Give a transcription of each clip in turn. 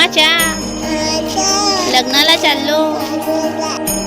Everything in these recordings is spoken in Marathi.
मामाच्या. लग्नाला चाललो.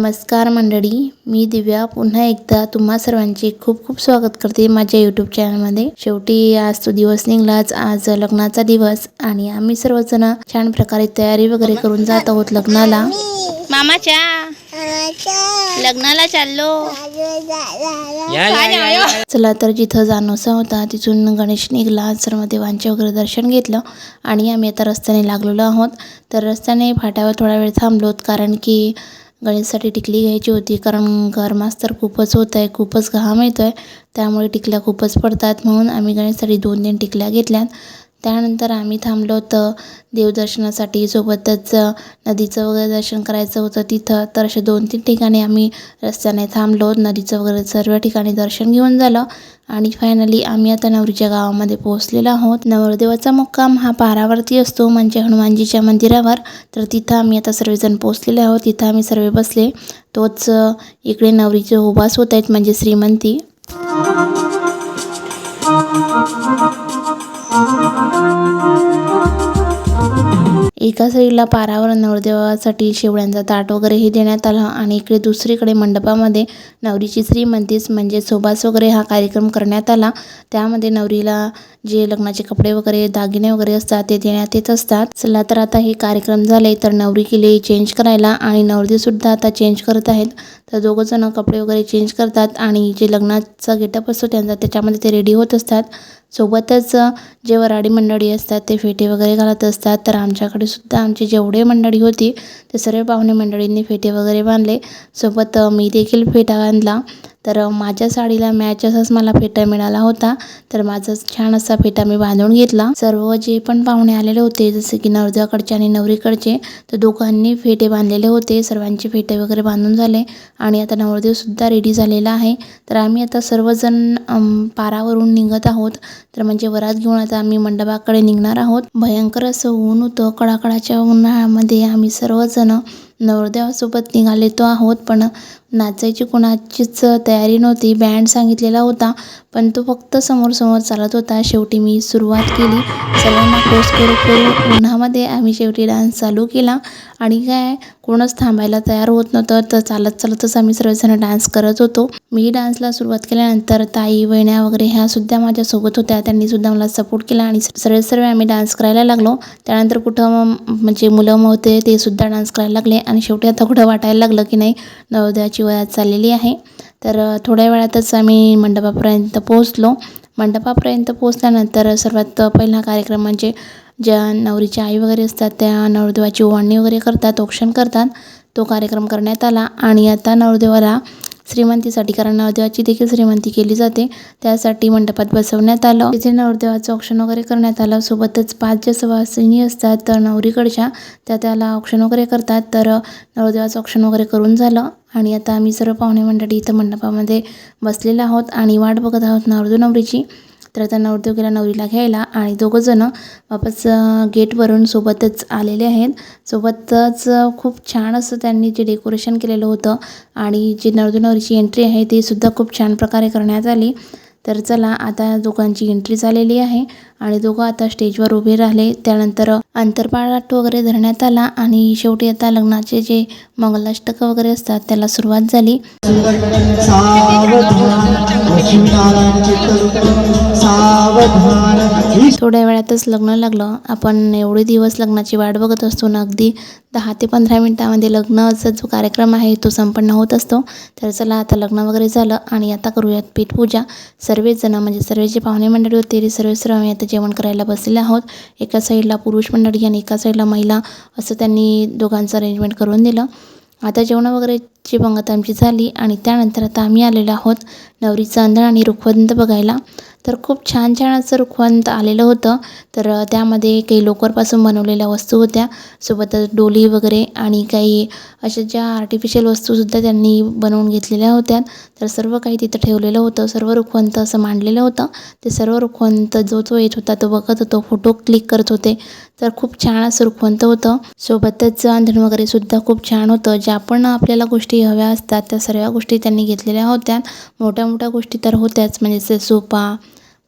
नमस्कार मंडळी मी दिव्या. पुन्हा एकदा तुम्हा सर्वांचे खूप खूप स्वागत करते माझ्या यूट्यूब चॅनलमध्ये शेवटी आज तो दिवस निघलाच. आज लग्नाचा दिवस आणि आम्ही सर्वजण छान प्रकारे तयारी वगैरे करून जात आहोत लग्नाला. मामाच्या लग्नाला चाललो. चला तर जिथं जानोसा होता तिथून गणेश निघाला. सर्व देवांचे वगैरे दर्शन घेतलं आणि आम्ही आता रस्त्याने लागलेलो आहोत. तर रस्त्याने फाट्यावर थोडा वेळ थांबलोत कारण की गणेशसाठी टिकली घ्यायची होती. कारण गरमास तर खूपच होत आहे खूपच घाम येतो आहे त्यामुळे टिकल्या खूपच पडतात. म्हणून आम्ही गणेशसाठी दोन तीन टिकल्या घेतल्यात. त्यानंतर आम्ही थांबलो होतं देवदर्शनासाठी. सोबतच नदीचं वगैरे दर्शन करायचं होतं तिथं. तर असे दोन तीन ठिकाणी आम्ही रस्त्याने थांबलो. नदीचं वगैरे सर्व ठिकाणी दर्शन घेऊन झालं. आणि फायनली आम्ही आता नवरीच्या गावामध्ये पोहोचलेलो आहोत. नवरदेवाचा मुक्काम हा पारावरती असतो म्हणजे हनुमानजीच्या मंदिरावर. तर तिथं आम्ही आता सर्वजण पोहोचलेले आहोत. तिथं आम्ही सर्व बसले. तोच इकडे नवरीचे उभास होत आहेत म्हणजे श्रीमंती. एका साईडला पारावर नवरदेवासाठी शेवळ्यांचा ताट वगैरे हे देण्यात आला आणि इकडे दुसरीकडे मंडपामध्ये नवरीची श्रीमंतीस म्हणजे सोबास वगैरे हा कार्यक्रम करण्यात आला. त्यामध्ये नवरीला जे लग्नाचे कपडे वगैरे दागिने वगैरे असतात ते देण्यात येत असतात. चला तर आता हे कार्यक्रम झाले तर नवरी गेले चेंज करायला आणि नवरीसुद्धा आता चेंज करत आहेत. तर दोघं जण कपडे वगैरे चेंज करतात आणि जे लग्नाचा गेटअप असतो त्यांचा त्याच्यामध्ये ते रेडी होत असतात. सोबतच जे वराडी मंडळी असतात ते फेटे वगैरे घालत असतात. तर आमच्याकडे सुद्धा आमची जेवढे मंडळी होती ते सर्व पाहुणे मंडळींनी फेटे वगैरे बांधले. सोबत मी देखील फेटा बांधला. तर माझ्या साडीला मॅच असाच मला फेटा मिळाला होता. तर माझा छान असा फेटा मी बांधून घेतला. सर्व जे पण पाहुणे आलेले होते जसे की नवरदेवाकडचे आणि नवरीकडचे तर दोघांनी फेटे बांधलेले होते. सर्वांचे फेटे वगैरे बांधून झाले आणि आता नवरदेवसुद्धा रेडी झालेला आहे. तर आम्ही आता सर्वजण पारावरून निघत आहोत. तर म्हणजे वरात घेऊन आता आम्ही मंडपाकडे निघणार आहोत. भयंकर असं ऊन होतं. कडाकडाच्या उन्हाळ्यामध्ये आम्ही सर्वजण नवरदेवासोबत निघालेतो आहोत. पण नाचायची कुणाचीच तयारी नव्हती. बँड सांगितलेला होता पण तो फक्त समोर समोर चालत होता. शेवटी मी सुरुवात केली. सर्वांना कोर्स करू करू उन्हामध्ये आम्ही शेवटी डान्स चालू केला. आणि काय कोणच थांबायला तयार होत नव्हतं. तर चालत चालतच आम्ही सर्वजण डान्स करत होतो. मी डान्सला सुरुवात केल्यानंतर ताई वहिण्या वगैरे ह्या सुद्धा माझ्यासोबत होत्या. त्यांनी सुद्धा मला सपोर्ट केला आणि सर्व सर्व आम्ही डान्स करायला लागलो. त्यानंतर कुठं म्हणजे मुलं होते ते सुद्धा डान्स करायला लागले. आणि शेवटी आता कुठं वाटायला लागलं की नाही नवोदयाची वयात चाललेली आहे. तर थोड्या वेळातच आम्ही मंडपापर्यंत पोहोचलो. मंडपापर्यंत पोहोचल्यानंतर सर्वात पहिला कार्यक्रम म्हणजे ज्या नवरीच्या आई वगैरे असतात त्या नवरदेवाची ओवाळणी वगैरे करतात औक्षण करतात. तो कार्यक्रम करण्यात आला आणि आता नवरदेवाला श्रीमंतीसाठी कारण नवदेवाची देखील श्रीमंती केली जाते. त्यासाठी मंडपात बसवण्यात आलं. तिथे नवरदेवाचं औक्षण वगैरे करण्यात आलं. सोबतच पाच ज्या सवासिनी असतात तर नवरीकडच्या त्या त्याला औक्षण वगैरे करतात. तर नवरदेवाचं औक्षण वगैरे करून झालं. आणि आता आम्ही सर्व पाहुणे मंडळी इथं मंडपामध्ये बसलेलो आहोत आणि वाट बघत आहोत नवरदेव नवरीची. तर आता नवरदेव गेला नवरीला घ्यायला आणि दोघंजणं वापस गेटवरून सोबतच आलेले आहेत. सोबतच खूप छान असं त्यांनी जे डेकोरेशन केलेलं होतं आणि जी नवरदेव नवरीची एंट्री आहे ती सुद्धा खूप छान प्रकारे करण्यात आली. तर चला आता दोघांची एंट्री झालेली आहे. आणि दोघं आता स्टेजवर उभे राहिले. त्यानंतर अंतरपाळाट वगैरे धरण्यात आला आणि शेवटी आता लग्नाचे जे मंगलाष्टक वगैरे असतात त्याला सुरुवात झाली. थोड्या वेळातच लग्न लागलं. आपण एवढे दिवस लग्नाची वाट बघत असतो ना अगदी दहा ते पंधरा मिनटामध्ये लग्नाचा जो कार्यक्रम आहे तो संपन्न होत असतो. तर चला आता लग्न वगैरे झालं आणि आता करूयात पीठपूजा. सर्वच जण म्हणजे सर्व जे पाहुणे मंडळी होते सर्वच सर्व सर्व आम्ही आता जेवण करायला बसलेले आहोत. एका साईडला पुरुष मंडळी आणि एका साईडला महिला असं त्यांनी दोघांचं अरेंजमेंट करून दिलं. आता जेवण जी पंगत आमची झाली आणि त्यानंतर आता आम्ही आलेलो आहोत नवरीचं अंधण आणि रुखवंत बघायला. तर खूप छान छान असं रुखवंत आलेलं होतं. तर त्यामध्ये काही लोकरपासून बनवलेल्या वस्तू होत्या. सोबतच डोली वगैरे आणि काही अशा ज्या आर्टिफिशियल वस्तूसुद्धा त्यांनी बनवून घेतलेल्या होत्या. तर सर्व काही तिथं ठेवलेलं होतं. सर्व रुखवंत असं मांडलेलं होतं. ते सर्व रुखवंत जो जो येत होता तो बघत होतो. फोटो क्लिक करत होते. तर खूप छान असं रुखवंत होतं. सोबतच अंधण वगैरे सुद्धा खूप छान होतं. ज्या पण आपल्याला गोष्टी हव्या असतात त्या सर्व गोष्टी त्यांनी घेतलेल्या होत्या. मोठ्या मोठ्या गोष्टी तर होत्याच म्हणजे जसे सोफा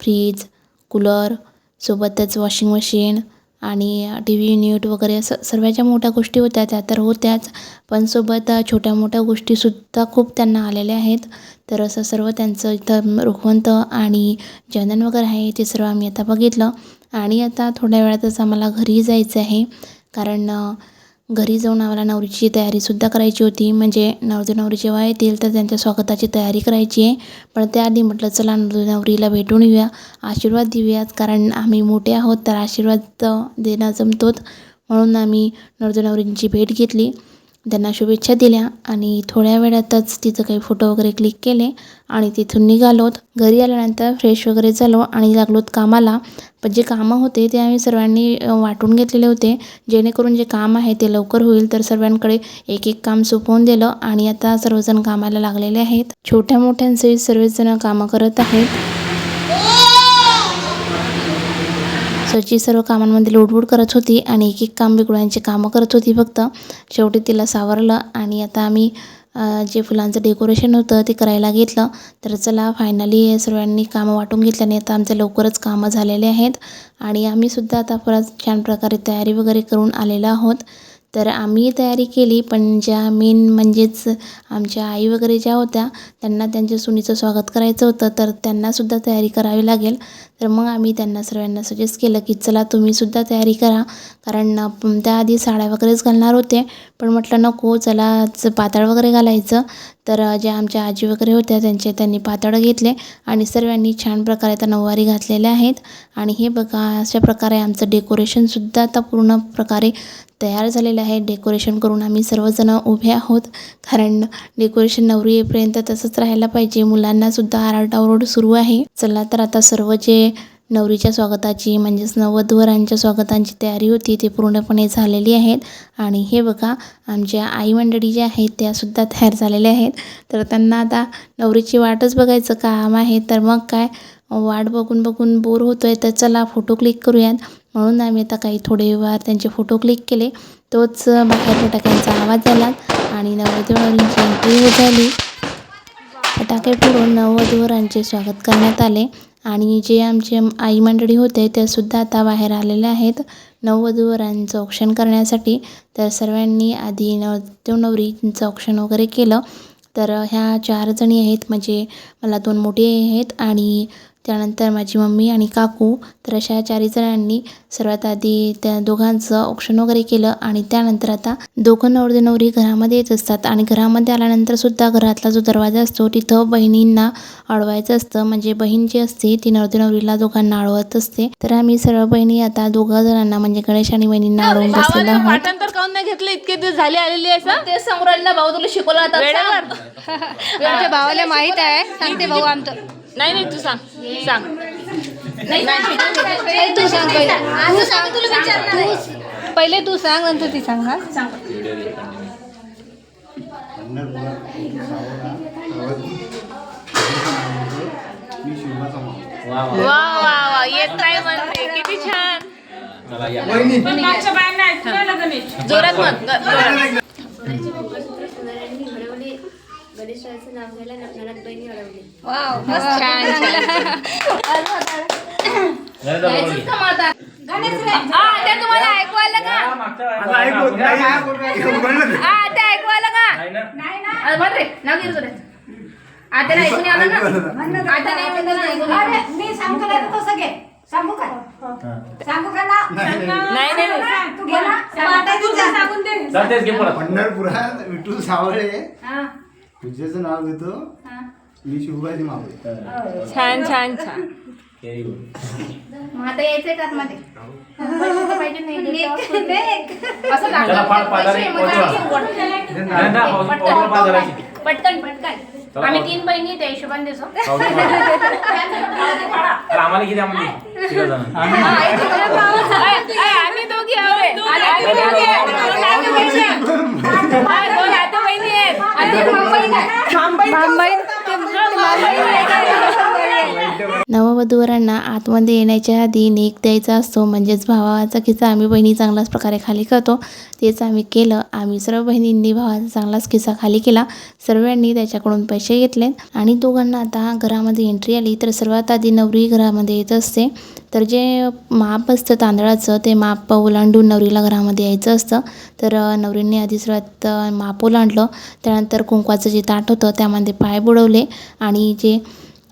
फ्रीज कूलर सोबतच वॉशिंग मशीन आणि टी व्ही युनिट वगैरे असं सर्व ज्या मोठ्या गोष्टी होत्या त्या तर होत्याच. पण सोबत छोट्या मोठ्या गोष्टीसुद्धा खूप त्यांना आलेल्या आहेत. तर असं सर्व त्यांचं इथं रुखवंत आणि जनन वगैरे आहे ते सर्व आम्ही आता बघितलं. आणि आता थोड्या वेळातच आम्हाला घरी जायचं आहे. कारण घरी जाऊन आम्हाला नवरीची तयारीसुद्धा करायची होती. म्हणजे नवरदेव नवरी जेव्हा येतील तर त्यांच्या स्वागताची तयारी करायची आहे. पण त्याआधी म्हटलं चला नवरदेव नवरीला भेटून येऊया. आशीर्वाद देऊयात. कारण आम्ही मोठे आहोत तर आशीर्वाद देणं जमतोच. म्हणून आम्ही नवरदेव नवरींची भेट घेतली. त्यांना शुभेच्छा दिल्या आणि थोड्या वेळातच तिथं काही फोटो वगैरे क्लिक केले आणि तिथून निघालोत घरी आल्यानंतर फ्रेश वगैरे झालो आणि लागलोत कामाला. पण जे कामं होते ते आम्ही सर्वांनी वाटून घेतलेले होते. जेणेकरून जे काम आहे ते लवकर होईल. तर सर्वांकडे एक एक काम सोपवून दिलं आणि आता सर्वजण कामाला लागलेले आहेत. छोट्या मोठ्यांचे सर्वजण कामं करत आहेत. सासूची सर्व कामांमध्ये लोडवूड करत होती आणि एक एक काम बिघडवायचे कामं करत होती फक्त. शेवटी तिला सावरलं आणि आता आम्ही जे फुलांचं डेकोरेशन होतं ते करायला घेतलं. तर चला फायनली सर्वांनी कामं वाटून घेतल्याने आता आमचे लवकरच कामं झालेले आहेत. आणि आम्हीसुद्धा आता परत छान प्रकारे तयारी वगैरे करून आलेलो आहोत. तर आम्ही तयारी केली पण ज्या मेन म्हणजेच आमच्या आई वगैरे ज्या होत्या त्यांना त्यांच्या सुनीचं स्वागत करायचं होतं तर त्यांनासुद्धा तयारी करावी लागेल. तर मग आम्ही त्यांना सर्वांना सजेस्ट केलं की चला तुम्हीसुद्धा तयारी करा. कारण त्याआधी साड्या वगैरेच घालणार होते पण म्हटलं नको चला पातळ वगैरे घालायचं. तर ज्या आमच्या आजी वगैरे होत्या त्यांचे त्यांनी पातळ घेतले आणि सर्वांनी छान प्रकारे आता नऊवारी घातलेल्या आहेत. आणि हे बघा अशा प्रकारे आमचं डेकोरेशनसुद्धा आता पूर्ण प्रकारे तयार झालेलं आहे. डेकोरेशन करून आम्ही सर्वजण उभे आहोत. कारण डेकोरेशन नवरी येईपर्यंत तसंच राहायला पाहिजे. मुलांनासुद्धा आरडाओरड सुरू आहे. चला तर आता सर्व जे नवरीच्या स्वागताची म्हणजेच नववधूवरांच्या स्वागतांची तयारी होती ती पूर्णपणे झालेली आहेत. आणि हे बघा आमच्या आई मंडळी ज्या आहेत त्यासुद्धा तयार झालेल्या आहेत. तर त्यांना आता नवरीची वाटच बघायचं काम आहे. तर मग काय? वाट बघून बघून बोर होतो आहे तर चला फोटो क्लिक करूयात. म्हणून आम्ही आता काही थोडे वार त्यांचे फोटो क्लिक केले. तोच बाहेर फटाक्यांचा आवाज झाला आणि नवरदेव नवरींची एंट्री झाली. फटाके फोडून नववधूवरांचे स्वागत करण्यात आले आणि जे आमचे आई मंडळी होते ते सुद्धा आता बाहेर आलेले आहेत. नववधूवरांचं औक्षण करण्यासाठी तर सर्वांनी आधी नवदेव नवरींचं औक्षण वगैरे केलं. तर ह्या चार जणी आहेत म्हणजे मला दोन मोठी आहेत आणि त्यानंतर माझी मम्मी आणि काकू तर अशा चारही जणांनी सर्वात आधी त्या दोघांचं औक्षण वगैरे केलं आणि त्यानंतर आता दोघं नवरदेव नवरी घरामध्ये येत असतात. आणि घरामध्ये आल्यानंतर सुद्धा घरातला जो दरवाजा असतो तिथं बहिणींना अडवायचं असतं. म्हणजे बहीण जी असते ती नवरदेव नवरीला दोघांना अडवत असते. तर आम्ही सर्व बहिणी आता दोघं जणांना म्हणजे गणेश आणि बहिणींना अडवून बसलेलो आहोत. काऊन नाही घेतलं? इतके दिवस झाले आलेली आहे? ते समोर भाऊ तुला शिकवलं आता भावाला माहीत आहे. सांगते भाऊ आमचं. नाही नाही तू सांग. सांग. ए, तू सांग. पहिले. तू सांग. तू- पहिले तू सांग नंतर ती सांगणार वा वा वा. येत म्हणते. किती छान. जोरात मत ग- जोरात. वाव छान छान. हा ते तुम्हाला ऐकू आलं का हा ते ऐकू आलं का अरे म्हण रे. नाव घे रे आता नाही ऐकून आलं ना? आता नाही. म्हणलं ना ऐकून आलं. मी सांगतो नाही तर तसं घे. सांगू का? सांगू का ना? नाही नाही नाही. तू घे ना. आता तुझं. सांगून दे पंढरपुरात विठ्ठल सावळे हा. पूजेचं नाव घेतो. हा. मी शिवबाजी मावळे. छान छान छान. Very good. मग आता यायचंय का आतमध्ये पैसे तर पाहिजे नाही असं त्याला लागलं. फार पाजारी पैसे, मग आम्ही उघड. नाही ना, पाऊस- पाऊसला पाजाराची. पटकन पटकन. आम्ही तीन बहिणी त्या हिशोबाने देतो. पाऊस पाजा. तर आम्हाला किती आम्हाला तिघं जण. आम्ही दोघी आम्ही आहेत. आणि ते मुंबई काय? मुंबई ते मुंबई आहे. नववधूवरांना आतमध्ये येण्याच्या आधी नेक द्यायचा असतो. म्हणजेच भावाचा खिस्सा आम्ही बहिणी चांगल्याच प्रकारे खाली करतो. तेच आम्ही केलं. आम्ही सर्व बहिणींनी भावाचा चांगलाच खिस्सा खाली केला. सर्वांनी त्याच्याकडून पैसे घेतले. आणि दोघांना आता घरामध्ये एंट्री आली तर सर्वात आधी नवरी घरामध्ये येत असते. तर जे माप असतं तांदळाचं ते माप ओलांडून नवरीला घरामध्ये यायचं असतं. तर अ, नवरीने आधी सर्वात माप ओलांडलं. त्यानंतर कुंकवाचं जे ताट होतं त्यामध्ये पाय बुडवले. आणि जे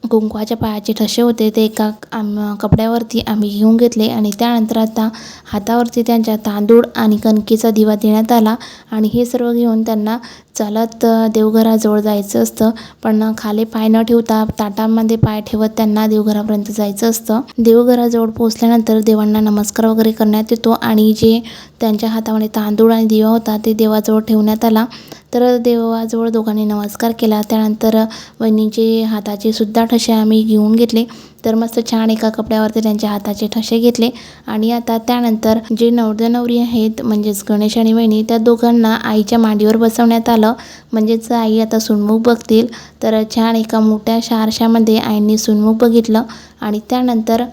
कुंकवाच्या पायाचे ठसे होते ते एका आम कपड्यावरती आम्ही घेऊन घेतले आणि त्यानंतर आता हातावरती त्यांच्या तांदूळ आणि कणकेचा दिवा देण्यात आला आणि हे सर्व घेऊन त्यांना चालत देवघराजवळ जायचं असतं. पण खाली पाय न ठेवता ताटामध्ये पाय ठेवत त्यांना देवघरापर्यंत जायचं असतं. देवघराजवळ पोचल्यानंतर देवांना नमस्कार वगैरे करण्यात येतो आणि जे त्यांच्या हातामध्ये तांदूळ आणि दिवा होता ते देवाजवळ ठेवण्यात आला. तर देवाजवळ दोघांनी नमस्कार केला. त्यानंतर वहिनीचे हाताचे सुद्धा ठसे आम्ही घेऊन घेतले. तर मस्त छान एका कपड्यावरती त्यांच्या हाताचे ठसे घेतले. आणि आता त्यानंतर जे नवरदेव नवरी आहेत म्हणजेच गणेश आणि वहिनी त्या दोघांना आईच्या मांडीवर बसवण्यात आलं. म्हणजेच आई आता सुनमुख बघतील. तर छान एका मोठ्या शारशामध्ये आईंनी सुनमुख बघितलं. आणि त्यानंतर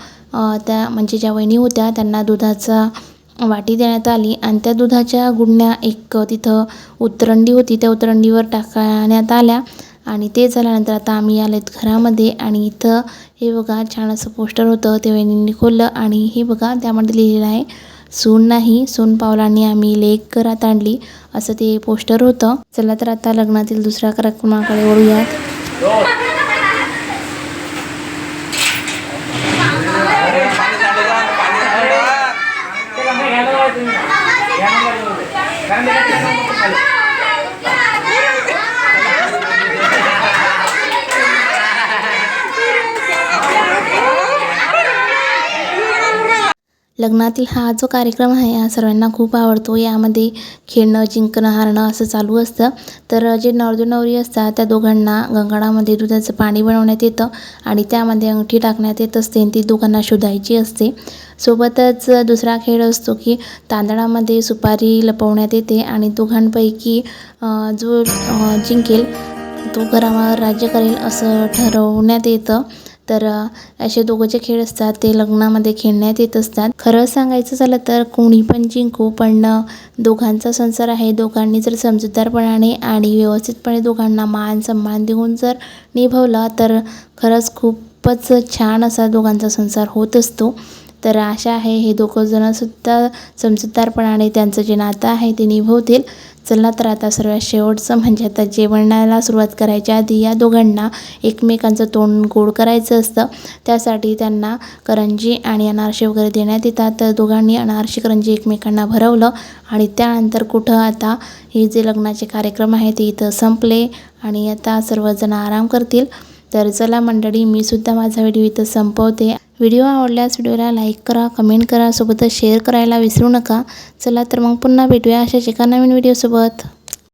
त्या म्हणजे ज्या वहिनी होत्या त्यांना दुधाचा वाटी देण्यात आली आणि त्या दुधाच्या गुडण्या एक तिथं उतरंडी होती. त्या उतरंडीवर टाकण्यात आल्या आणि ते झाल्यानंतर आता आम्ही आलेत घरामध्ये आणि इथं हे बघा छान असं पोस्टर होतं ते वहिनींनी खोललं आणि हे बघा त्यामध्ये लिहिलेलं आहे सून नाही सून पावलांनी आम्ही लेक घरात आणली असं ते पोस्टर होतं. चला तर आता लग्नातील दुसऱ्या कार्यक्रमाकडे वळूयात. लग्नातील हा जो कार्यक्रम आहे हा सर्वांना खूप आवडतो. यामध्ये खेळणं जिंकणं हारणं असं चालू असतं. तर जे नवरदेव नवरी असतात त्या दोघांना गंगाळामध्ये दुधाचं पाणी बनवण्यात येतं आणि त्यामध्ये अंगठी टाकण्यात येत असते आणि ती दोघांना शोधायची असते. सोबतच दुसरा खेळ असतो की तांदळामध्ये सुपारी लपवण्यात येते आणि दोघांपैकी जो जिंकेल तो घरावर राज्य करेल असं ठरवण्यात येतं. तर असे दोघं जे खेळ असतात ते लग्नामध्ये खेळण्यात येत असतात. खरं सांगायचं झालं तर कोणी पण जिंकू पण दोघांचा संसार आहे. दोघांनी जर समजूतदारपणाने आणि व्यवस्थितपणे दोघांना मान सन्मान देऊन जर निभवला तर खरंच खूपच छान असा दोघांचा संसार होत असतो. तर आशा आहे हे दोघं जणंसुद्धा समजूतदारपणाने त्यांचं जे नातं आहे ते निभवतील. चला तर आता सर्वात शेवटचं म्हणजे आता जेवणाला सुरुवात करायच्या आधी या दोघांना एकमेकांचं तोंड गोड करायचं असतं. त्यासाठी त्यांना करंजी आणि अनारसे वगैरे देण्यात येतात. तर दोघांनी अनारशी करंजी एकमेकांना भरवलं आणि त्यानंतर कुठं आता हे जे लग्नाचे कार्यक्रम आहे ते इथं संपले आणि आता सर्वजण आराम करतील. तर चला मंडळी मी सुद्धा माझा व्हिडिओ इथं संपवते. व्हिडिओ आवडल्यास व्हिडिओला लाईक करा कमेंट करा सोबतच शेअर करायला विसरू नका. चला तर मग पुन्हा भेटूया अशाच एका नवीन व्हिडिओसोबत.